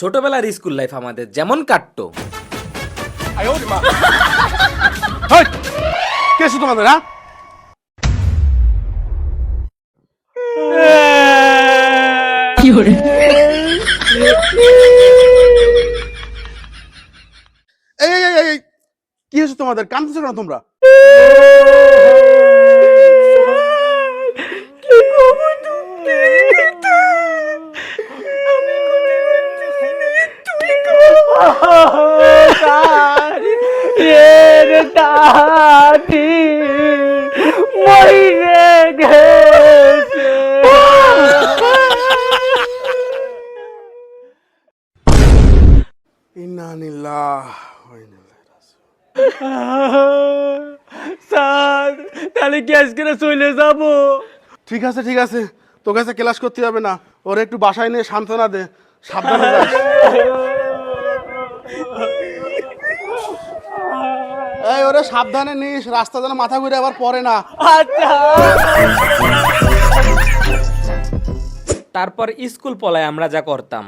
ছোটবেলার school life আমাদের যেমন কাটতো হেই, তোমাদের হ্যাঁ? এই এই, এই, এই, কি হয়েছে তোমাদের? কান্দছো কেন তোমরা? ইন্না লিল্লাহ ওয়া ইন্না ইলাইহি স্যার তাহলে কি আজকে চলে যাব ঠিক আছে ঠিক আছে। তোর কাছে ক্লাস করতে হবে না। ওরে একটু বাসায় নিয়ে সান্ত্বনা দে। সাবধানে এই, ওরে সাবধানে নিস, রাস্তা যেন মাথা ঘুরে আবার পরে না। আচ্ছা। তারপর স্কুল পলায় আমরা যা করতাম।